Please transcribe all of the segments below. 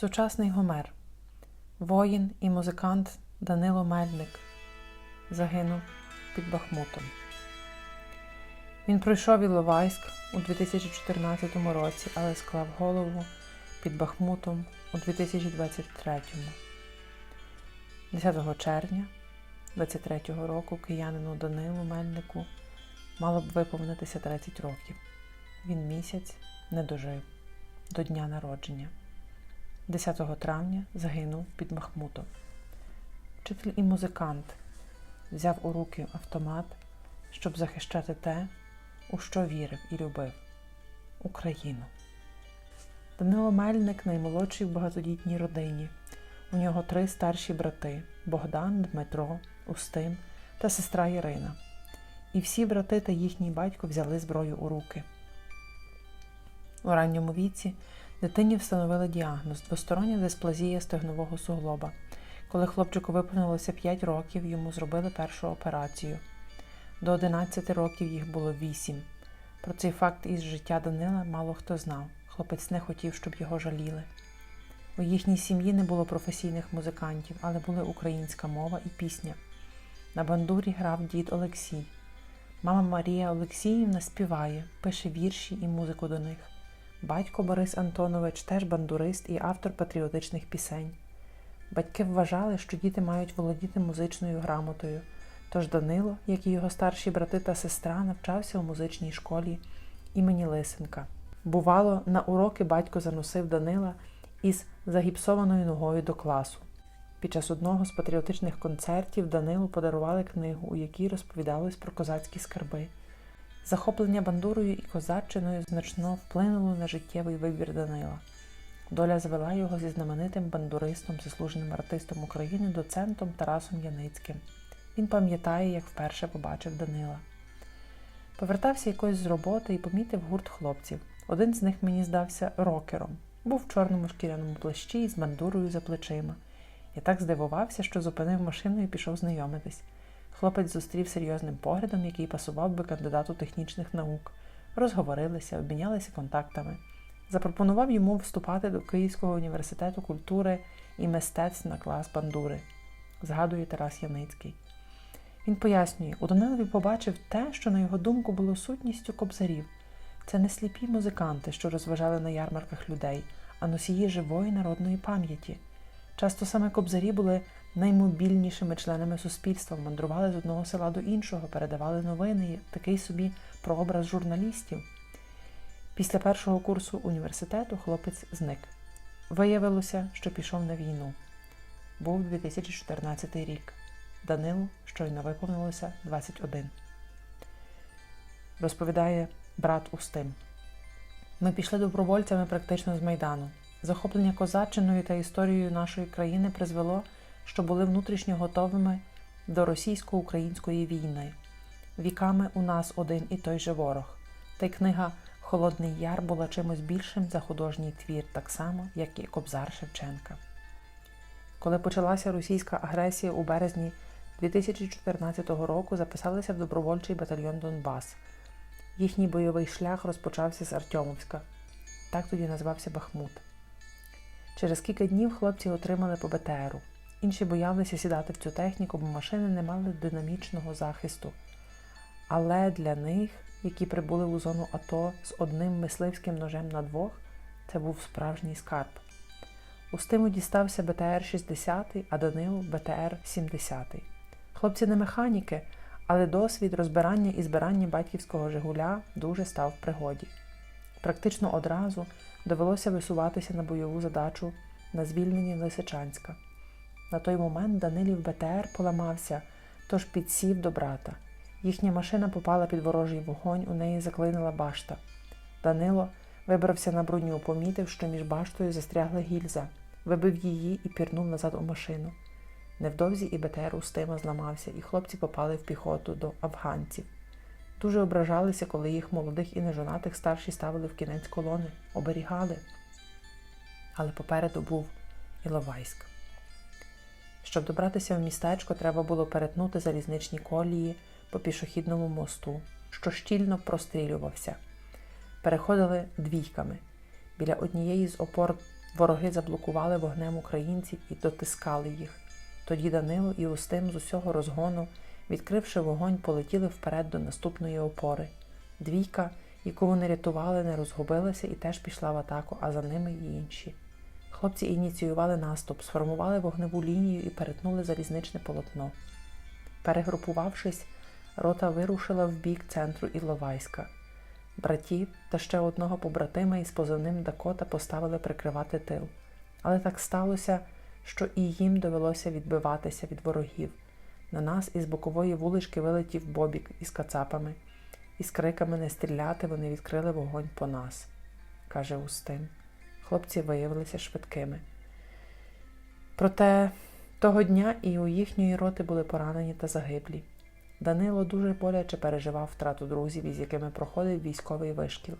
Сучасний Гомер, воїн і музикант Данило Мельник загинув під Бахмутом. Він пройшов Іловайськ у 2014 році, але склав голову під Бахмутом у 2023. 10 червня 23 року киянину Данилу Мельнику мало б виповнитися 30 років. Він місяць не дожив до дня народження. 10 травня загинув під Бахмутом. Вчитель і музикант взяв у руки автомат, щоб захищати те, у що вірив і любив Україну. Данило Мельник наймолодший в багатодітній родині. У нього три старші брати Богдан, Дмитро, Устим та сестра Ірина. І всі брати та їхній батько взяли зброю у руки. У ранньому віці дитині встановили діагноз двостороння дисплазія стегнового суглоба. Коли хлопчику виповнилося 5 років, йому зробили першу операцію. До 11 років їх було 8. Про цей факт із життя Данила мало хто знав. Хлопець не хотів, щоб його жаліли. У їхній сім'ї не було професійних музикантів, але були українська мова і пісня. На бандурі грав дід Олексій. Мама Марія Олексіївна співає, пише вірші і музику до них. Батько Борис Антонович теж бандурист і автор патріотичних пісень. Батьки вважали, що діти мають володіти музичною грамотою. Тож Данило, як і його старші брати та сестра, навчався у музичній школі імені Лисенка. Бувало, на уроки батько заносив Данила із загіпсованою ногою до класу. Під час одного з патріотичних концертів Данилу подарували книгу, у якій розповідалось про козацькі скарби. Захоплення бандурою і козаччиною значно вплинуло на життєвий вибір Данила. Доля звела його зі знаменитим бандуристом, заслуженим артистом України, доцентом Тарасом Яницьким. Він пам'ятає, як вперше побачив Данила. Повертався якось з роботи і помітив гурт хлопців. Один з них мені здався рокером. Був в чорному шкіряному плащі з бандурою за плечима. Я так здивувався, що зупинив машину і пішов знайомитись. Хлопець зустрів серйозним поглядом, який пасував би кандидату технічних наук. Розговорилися, обмінялися контактами. Запропонував йому вступати до Київського університету культури і мистецтв на клас бандури, згадує Тарас Яницький. Він пояснює, у Данилові побачив те, що, на його думку, було сутністю кобзарів. Це не сліпі музиканти, що розважали на ярмарках людей, а носії живої народної пам'яті. Часто саме кобзарі були наймобільнішими членами суспільства, мандрували з одного села до іншого, передавали новини, такий собі прообраз журналістів. Після першого курсу університету хлопець зник. Виявилося, що пішов на війну. Був 2014 рік. Данилу щойно виповнилося 21. Розповідає брат Устим. Ми пішли добровольцями практично з Майдану. Захоплення козаччиною та історією нашої країни призвело, що були внутрішньо готовими до російсько-української війни. Віками у нас один і той же ворог. Та й книга Холодний Яр була чимось більшим за художній твір, так само, як і Кобзар Шевченка. Коли почалася російська агресія у березні 2014 року, записалися в добровольчий батальйон Донбас. Їхній бойовий шлях розпочався з Артемовська. Так тоді назвався Бахмут. Через кілька днів хлопці отримали по БТРу. Інші боялися сідати в цю техніку, бо машини не мали динамічного захисту. Але для них, які прибули у зону АТО з одним мисливським ножем на двох, це був справжній скарб. Устиму дістався БТР-60, а Данилу БТР-70. Хлопці не механіки, але досвід розбирання і збирання батьківського Жигуля дуже став в пригоді. Практично одразу довелося висуватися на бойову задачу на звільненні Лисичанська. На той момент Данилів БТР поламався, тож підсів до брата. Їхня машина попала під ворожий вогонь, у неї заклинила башта. Данило вибрався на броню, помітив, що між баштою застрягла гільза, вибив її і пірнув назад у машину. Невдовзі і БТР Устима зламався, і хлопці попали в піхоту до афганців. Дуже ображалися, коли їх молодих і нежонатих старші ставили в кінець колони, оберігали. Але попереду був Іловайськ. Щоб добратися в містечко, треба було перетнути залізничні колії по пішохідному мосту, що щільно прострілювався. Переходили двійками. Біля однієї з опор Вороги заблокували вогнем українців і дотискали їх. Тоді Данило і Устим з усього розгону, відкривши вогонь, полетіли вперед до наступної опори. Двійка, яку вони рятували, не розгубилася і теж пішла в атаку, а за ними й інші. Хлопці ініціювали наступ, сформували вогневу лінію і перетнули залізничне полотно. Перегрупувавшись, рота вирушила в бік центру Іловайська. Братів та ще одного побратима із позивним Дакота поставили прикривати тил. Але так сталося, що і їм довелося відбиватися від ворогів. На нас із бокової вулички вилетів Бобік із кацапами. Із криками не стріляти вони відкрили вогонь по нас, каже Устин. Хлопці виявилися швидкими. Проте того дня і у їхньої роти були поранені та загиблі. Данило дуже боляче переживав втрату друзів, із якими проходив військовий вишкіл.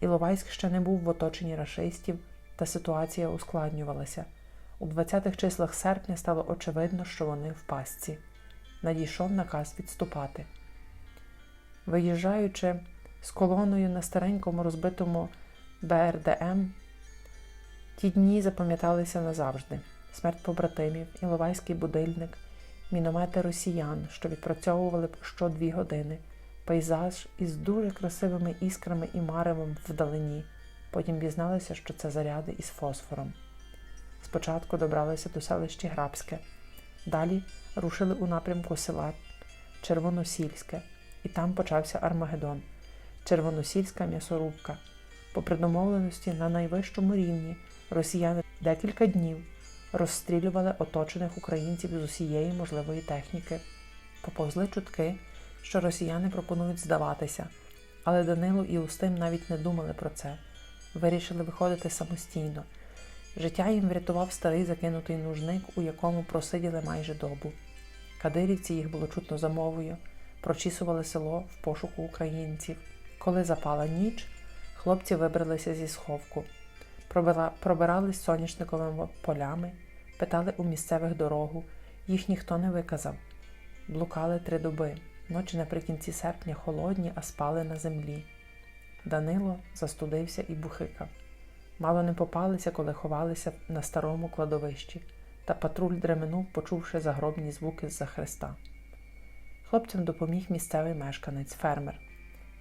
Іловайськ ще не був в оточенні рашистів, та ситуація ускладнювалася. У 20-х числах серпня стало очевидно, що вони в пастці. Надійшов наказ відступати. Виїжджаючи з колоною на старенькому розбитому БРДМ, ті дні запам'яталися назавжди. Смерть побратимів, Іловайський будильник, міномети росіян, що відпрацьовували що дві години, пейзаж із дуже красивими іскрами і маревом вдалині. Потім дізналися, що це заряди із фосфором. Спочатку добралися до селища Грабське, далі рушили у напрямку села Червоносільське, і там почався Армагеддон, Червоносільська м'ясорубка. По предомовленості на найвищому рівні росіяни декілька днів розстрілювали оточених українців з усієї можливої техніки. Поповзли чутки, що росіяни пропонують здаватися, але Данило і Устим навіть не думали про це. Вирішили виходити самостійно. Життя їм врятував старий закинутий нужник, у якому просиділи майже добу. Кадирівці їх було чутно за мовою, прочісували село в пошуку українців. Коли запала ніч, хлопці вибралися зі сховку, пробирались соняшниковими полями, питали у місцевих дорогу, їх ніхто не виказав. Блукали три доби, ночі наприкінці серпня холодні, а спали на землі. Данило застудився і бухикав. Мало не попалися, коли ховалися на старому кладовищі, та патруль дременув, почувши загробні звуки з-за хреста. Хлопцям допоміг місцевий мешканець, фермер.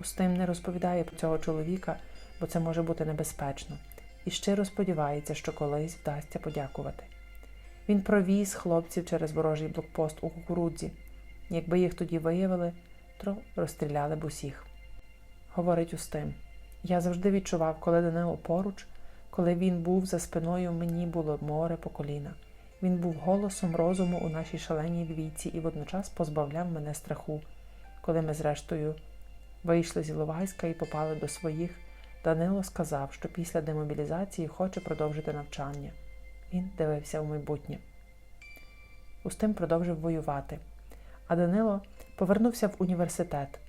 Устим не розповідає про цього чоловіка, бо це може бути небезпечно, і щиро сподівається, що колись вдасться подякувати. Він провіз хлопців через ворожий блокпост у кукурудзі. Якби їх тоді виявили, то розстріляли б усіх. Говорить Устим. Я завжди відчував, коли Данило поруч, коли він був за спиною, мені було море по коліна. Він був голосом розуму у нашій шаленій двійці і водночас позбавляв мене страху. Коли ми, зрештою, вийшли з Іловайська і попали до своїх, Данило сказав, що після демобілізації хоче продовжити навчання. Він дивився у майбутнє. Устим продовжив воювати, а Данило повернувся в університет.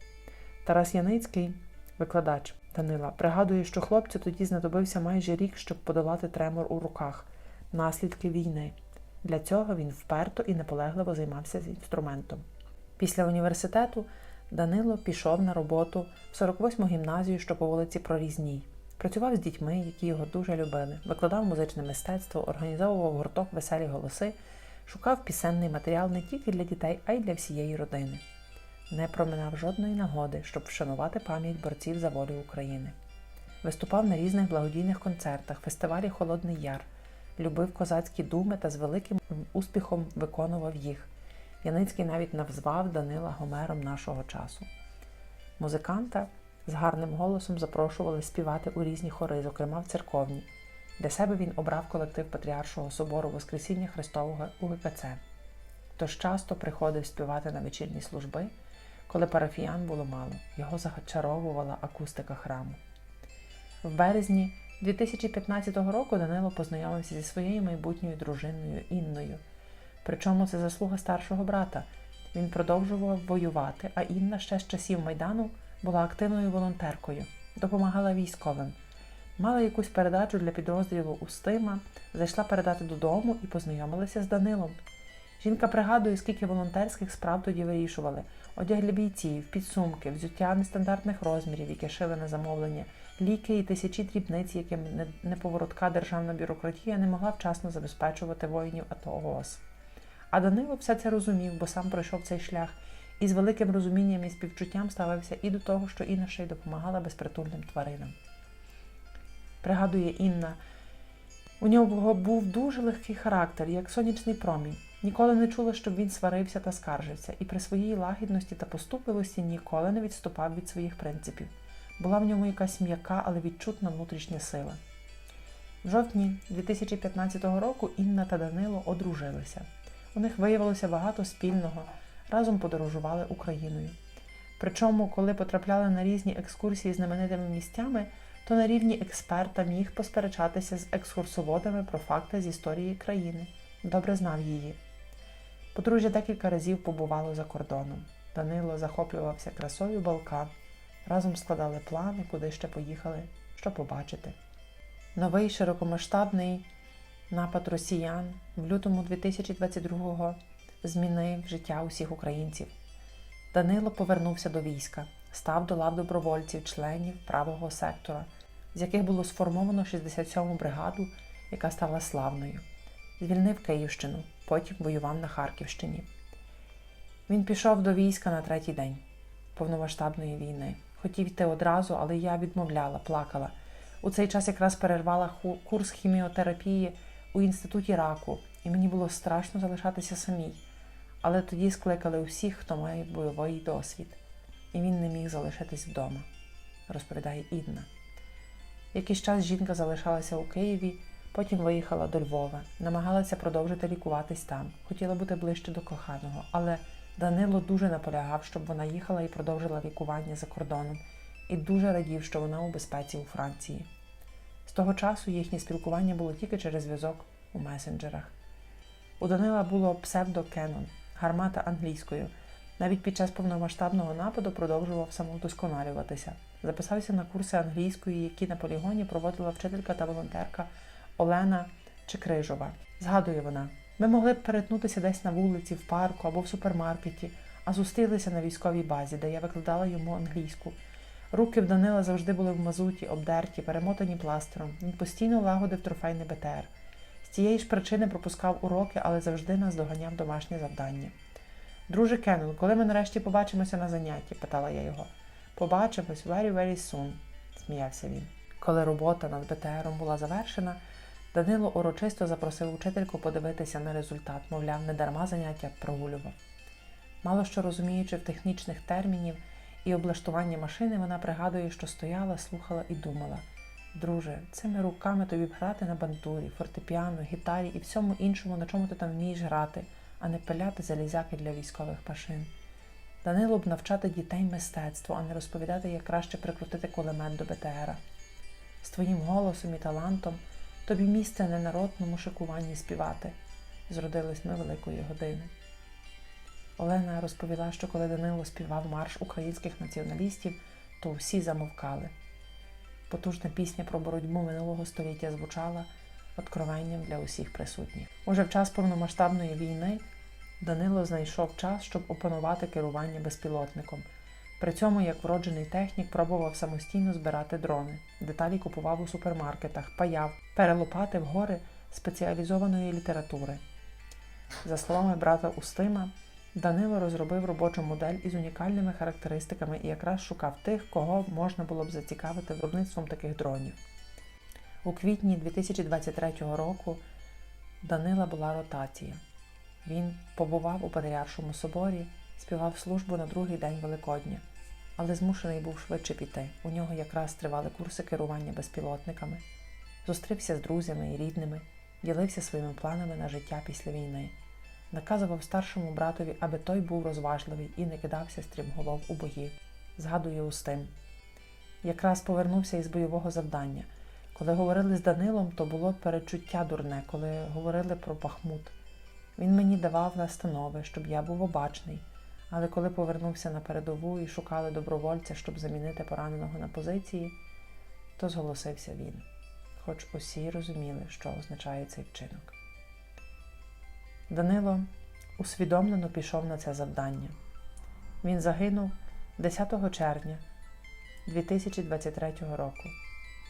Тарас Яницький, викладач Данила, пригадує, що хлопцю тоді знадобився майже рік, щоб подолати тремор у руках, наслідки війни. Для цього він вперто і наполегливо займався з інструментом. Після університету Данило пішов на роботу в 48-му гімназію, що по вулиці Прорізній. Працював з дітьми, які його дуже любили, викладав музичне мистецтво, організовував гурток веселі голоси, шукав пісенний матеріал не тільки для дітей, а й для всієї родини. Не проминав жодної нагоди, щоб вшанувати пам'ять борців за волю України. Виступав на різних благодійних концертах, фестивалі Холодний Яр, любив козацькі думи та з великим успіхом виконував їх. Яницький навіть навзвав Данила Гомером нашого часу. Музиканта з гарним голосом запрошували співати у різні хори, зокрема в церковні. Для себе він обрав колектив Патріаршого собору Воскресіння Христового УГКЦ. Тож часто приходив співати на вечірні служби, коли парафіян було мало, його зачаровувала акустика храму. В березні 2015 року Данило познайомився зі своєю майбутньою дружиною Інною. Причому це заслуга старшого брата. Він продовжував воювати, а Інна ще з часів Майдану була активною волонтеркою, допомагала військовим. Мала якусь передачу для підрозділу Устима, зайшла передати додому і познайомилася з Данилом. Жінка пригадує, скільки волонтерських справ тоді вирішували: одяг для бійців, підсумки, взуття нестандартних розмірів, які шили на замовлення ліки і тисячі дрібниць, яким неповоротка державна бюрократія не могла вчасно забезпечувати воїнів АТО ООС. А Данило все це розумів, бо сам пройшов цей шлях і з великим розумінням і співчуттям ставився і до того, що Інна ще й допомагала безпритульним тваринам. Пригадує Інна, у нього був дуже легкий характер, як сонячний промінь. Ніколи не чула, щоб він сварився та скаржився, і при своїй лагідності та поступливості ніколи не відступав від своїх принципів. Була в ньому якась м'яка, але відчутна внутрішня сила. В жовтні 2015 року Інна та Данило одружилися. У них виявилося багато спільного, разом подорожували Україною. Причому, коли потрапляли на різні екскурсії знаменитими місцями, то на рівні експерта міг посперечатися з екскурсоводами про факти з історії країни. Добре знав її. Подружжя декілька разів побувало за кордоном. Данило захоплювався красою Балкан. Разом складали плани, куди ще поїхали, що побачити. Новий широкомасштабний напад росіян в лютому 2022-го змінив життя усіх українців. Данило повернувся до війська, став до лав добровольців, членів правого сектора, з яких було сформовано 67-му бригаду, яка стала славною. Звільнив Київщину, потім воював на Харківщині. Він пішов до війська на третій день повномасштабної війни. Хотів йти одразу, але я відмовляла, плакала. У цей час якраз перервала курс хіміотерапії у інституті раку, і мені було страшно залишатися самій. Але тоді скликали усіх, хто має бойовий досвід, і він не міг залишитись вдома, розповідає Інна. Якийсь час жінка залишалася у Києві, потім виїхала до Львова, намагалася продовжити лікуватись там, хотіла бути ближче до коханого, але Данило дуже наполягав, щоб вона їхала і продовжила лікування за кордоном, і дуже радів, що вона у безпеці у Франції. З того часу їхнє спілкування було тільки через зв'язок у месенджерах. У Данила було псевдо Кенон, гармата англійською. Навіть під час повномасштабного нападу продовжував самовдосконалюватися. Записався на курси англійської, які на полігоні проводила вчителька та волонтерка Олена Чекрижова. Згадує вона: ми могли б перетнутися десь на вулиці, в парку або в супермаркеті, а зустрілися на військовій базі, де я викладала йому англійську. Руки в Данила завжди були в мазуті, обдерті, перемотані пластером. Він постійно лагодив трофейний БТР. З цієї ж причини пропускав уроки, але завжди нас доганяв домашнє завдання. Друже Кеннел, коли ми нарешті побачимося на занятті? питала я його. Побачимось very very soon, сміявся він. Коли робота над БТРом була завершена, Данило урочисто запросив учительку подивитися на результат, мовляв, не дарма заняття прогулював. Мало що розуміючи в технічних термінів і облаштування машини, вона пригадує, що стояла, слухала і думала. Друже, цими руками тобі б грати на бандурі, фортепіано, гітарі і всьому іншому, на чому ти там вмієш грати, а не пиляти залізяки для військових машин. Данило б навчати дітей мистецтву, а не розповідати, як краще прикрутити кулемет до БТРа. З твоїм голосом і талантом тобі місце не на шикуванні співати. Зродились ми великої години. Олена розповіла, що коли Данило співав марш українських націоналістів, то всі замовкали. Потужна пісня про боротьбу минулого століття звучала откровенням для усіх присутніх. Уже в час повномасштабної війни Данило знайшов час, щоб опанувати керування безпілотником. При цьому, як вроджений технік, пробував самостійно збирати дрони, деталі купував у супермаркетах, паяв, перелопатив гори спеціалізованої літератури. За словами брата Устима, Данило розробив робочу модель із унікальними характеристиками і якраз шукав тих, кого можна було б зацікавити виробництвом таких дронів. У квітні 2023 року Данила була ротація. Він побував у Патріаршому соборі, співав службу на другий день Великодня, але змушений був швидше піти. У нього якраз тривали курси керування безпілотниками. Зустрівся з друзями і рідними, ділився своїми планами на життя після війни. Наказував старшому братові, аби той був розважливий і не кидався стрімголов у бої. Згадує Устим. Якраз повернувся із бойового завдання. Коли говорили з Данилом, то було перечуття дурне, коли говорили про Бахмут. Він мені давав настанови, щоб я був обачний. Але коли повернувся на передову і шукали добровольця, щоб замінити пораненого на позиції, то зголосився він, хоч усі розуміли, що означає цей вчинок. Данило усвідомлено пішов на це завдання. Він загинув 10 червня 2023 року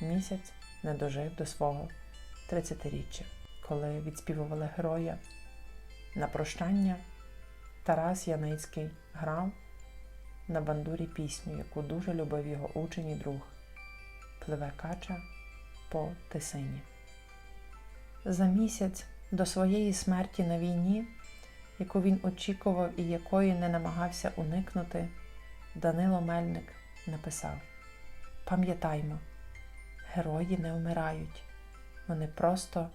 місяць не дожив до свого 30-річчя, коли відспівували героя на прощання. Тарас Яницький грав на бандурі пісню, яку дуже любив його учень і друг Пливе кача по Тисині. За місяць до своєї смерті на війні, яку він очікував і якої не намагався уникнути, Данило Мельник написав: Пам'ятаймо, герої не вмирають, вони просто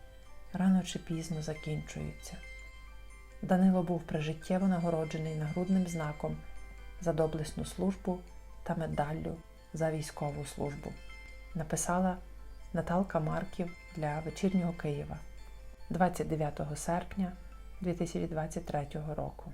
рано чи пізно закінчуються. Данило був прижиттєво нагороджений нагрудним знаком за доблесну службу та медаллю за військову службу. Написала Наталка Марків для вечірнього Києва 29 серпня 2023 року.